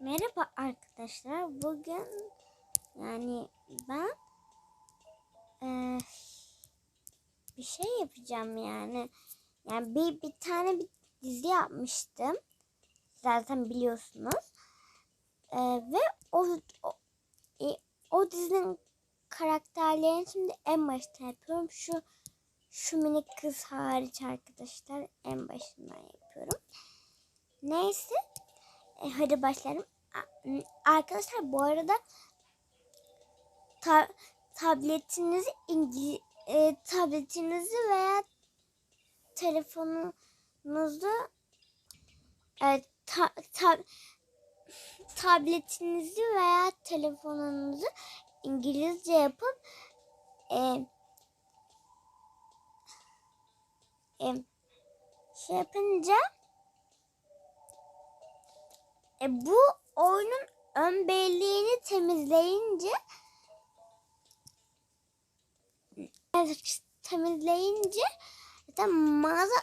Merhaba arkadaşlar. Bugün yani ben eee, bir şey yapacağım yani. Yani bir, bir tane bir dizi yapmıştım. Zaten biliyorsunuz. Eee, ve o, o, e, o dizinin karakterlerini şimdi en başta yapıyorum. Şu şu minik kız hariç arkadaşlar en başından yapıyorum. Neyse. E, hadi başlayalım. Arkadaşlar bu arada ta- tabletinizi İngiliz e, tabletinizi veya telefonunuzu e, ta- ta- tabletinizi veya telefonunuzu İngilizce yapıp e, e, şey yapınca e, bu oyunun ön belleğini temizleyince temizleyince zaten mağaza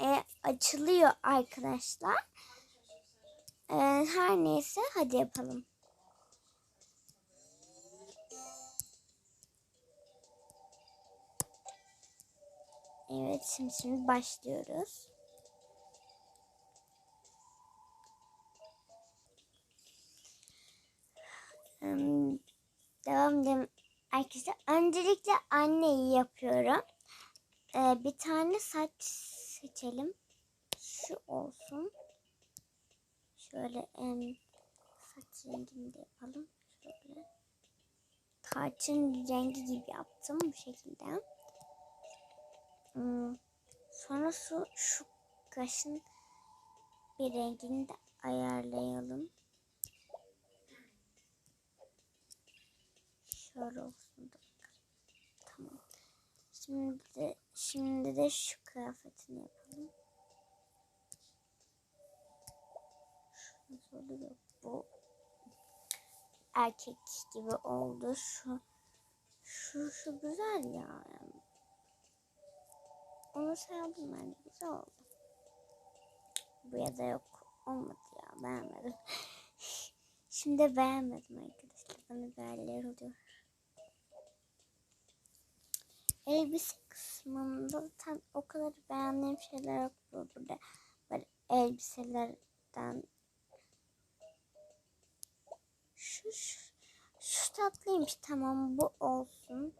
e, açılıyor arkadaşlar. E, her neyse hadi yapalım. Evet şimdi, şimdi başlıyoruz. Devam edelim. Arkadaşlar öncelikle anneyi yapıyorum. Ee, bir tane saç seçelim. Şu olsun. Şöyle em, saç rengini de yapalım. Şöyle. Tarçın rengi gibi yaptım bu şekilde. Hmm, sonra şu, şu kaşın bir rengini de ayarlayalım. Şöyle olsun da. Tamam. Şimdi de, şimdi de şu kıyafetini yapalım. Şunu oluyor. Bu erkek gibi oldu. Şu şu şu güzel ya. Onu sevdim ben. Güzel oldu. Bu ya da yok. Olmadı ya. Beğenmedim. Şimdi beğenmedim arkadaşlar. Bana beğenler oluyor. Elbise kısmında zaten o kadar beğendiğim şeyler yok bu- burada. Böyle elbiselerden şu, şu, şu tatlıymış tamam bu olsun.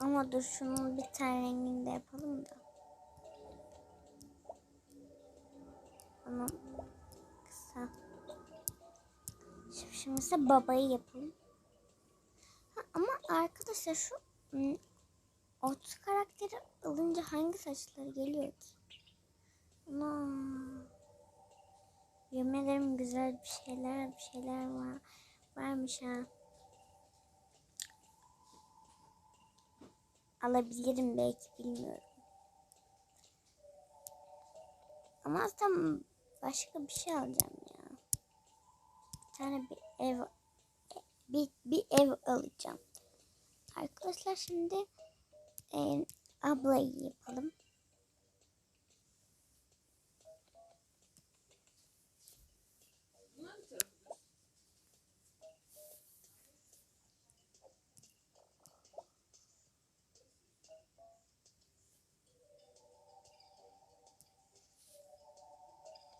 Ama dur şunun bir tane rengini de yapalım da. Tamam. Kısa. Şimdi, şimdi babayı yapalım. Ha, ama arkadaşlar şu hmm, ot karakteri alınca hangi saçları geliyor ki? Ana. Yemin ederim güzel bir şeyler bir şeyler var. Varmış ha. Alabilirim belki bilmiyorum. Ama aslında başka bir şey alacağım ya. Bir tane bir ev bir, bir ev alacağım. Arkadaşlar şimdi e, ablayı yapalım.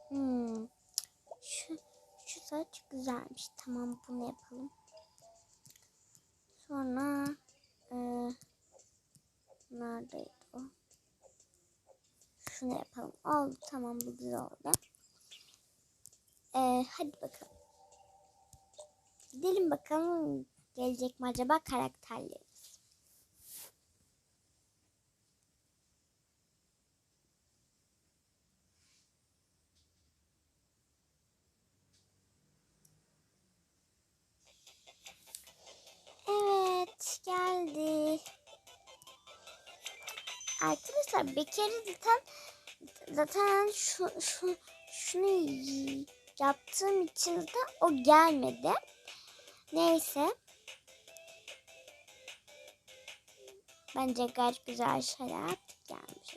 Hmm. Şu, şu saç güzelmiş. Tamam bunu yapalım. Sonra e, neredeydi o? Şunu yapalım. Oldu tamam bu güzel oldu. E, hadi bakalım. Gidelim bakalım gelecek mi acaba karakterlerimiz. Evet Arkadaşlar kere zaten zaten şu, şu şunu yaptığım için de o gelmedi. Neyse. Bence gayet güzel şeyler gelmiş.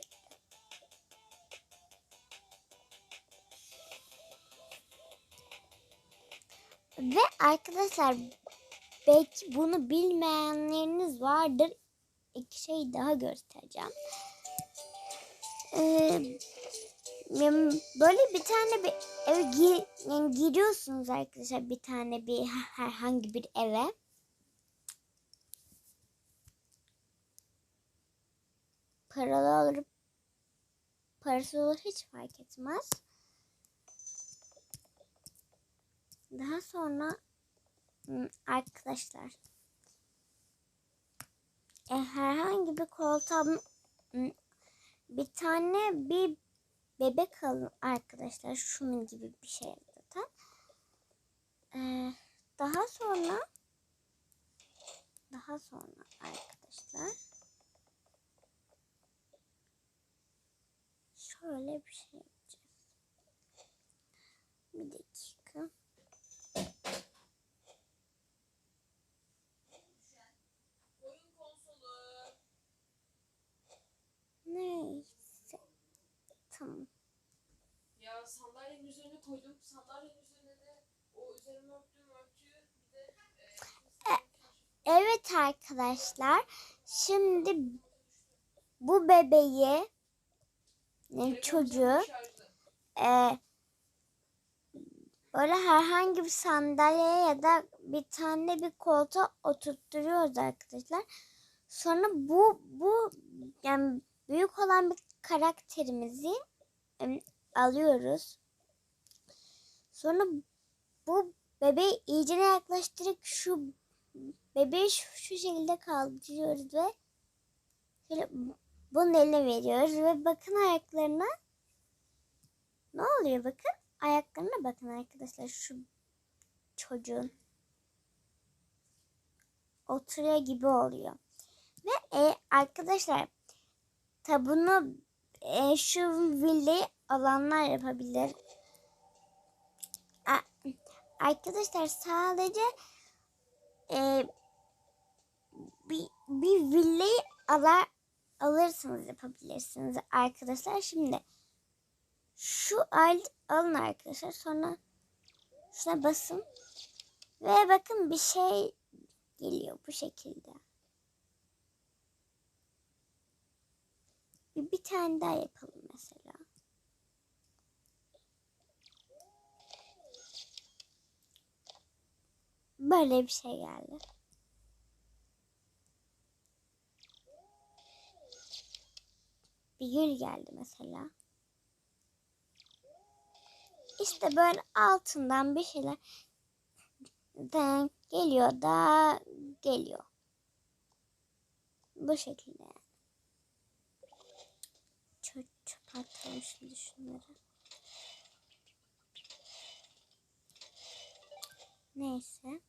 Ve arkadaşlar belki bunu bilmeyenleriniz vardır. İki şey daha göstereceğim. Ee, böyle bir tane bir eve gir, yani giriyorsunuz arkadaşlar bir tane bir herhangi bir eve. Paralı olur, parası olur hiç fark etmez. Daha sonra arkadaşlar e, herhangi bir koltuğa bir tane bir bebek alın arkadaşlar. Şunun gibi bir şey zaten. Ee, daha sonra daha sonra arkadaşlar şöyle bir şey yapacağız. Bir dakika. Oyun konsolu. Neyse. Tamam. Ya sandalyenin üzerine koydum. Sandalyenin üzerine de o üzerime örttüğüm örtüyü bir de e, Evet arkadaşlar. Şimdi bu bebeği yani çocuğu şarjlı. e, böyle herhangi bir sandalyeye ya da bir tane bir koltuğa oturtturuyoruz arkadaşlar. Sonra bu bu yani büyük olan bir karakterimizi alıyoruz. Sonra bu bebeği iyice yaklaştırıp şu bebeği şu, şu şekilde kaldırıyoruz ve şöyle bunun eline veriyoruz ve bakın ayaklarına. Ne oluyor bakın? Ayaklarına bakın arkadaşlar şu çocuğun oturuyor gibi oluyor. Ve e, arkadaşlar tabi bunu e, şu villayı alanlar yapabilir arkadaşlar sadece e, bir, bir villayı alar, alırsınız yapabilirsiniz arkadaşlar. Şimdi şu al, alın arkadaşlar. Sonra şuna basın. Ve bakın bir şey geliyor bu şekilde. Bir, bir tane daha yapalım mesela. Böyle bir şey geldi. Bir gül geldi mesela. İşte böyle altından bir şeyler de geliyor da geliyor. Bu şekilde yani. Çöp atalım şimdi şunları. Neyse.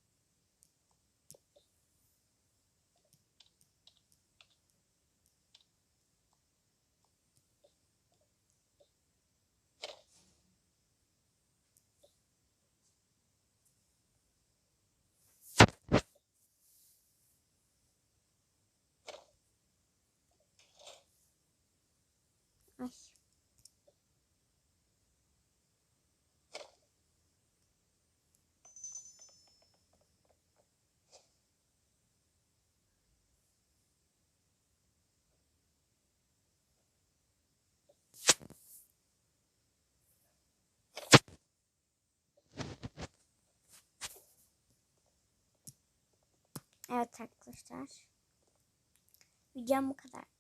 Ay. Evet arkadaşlar. Videom bu kadar.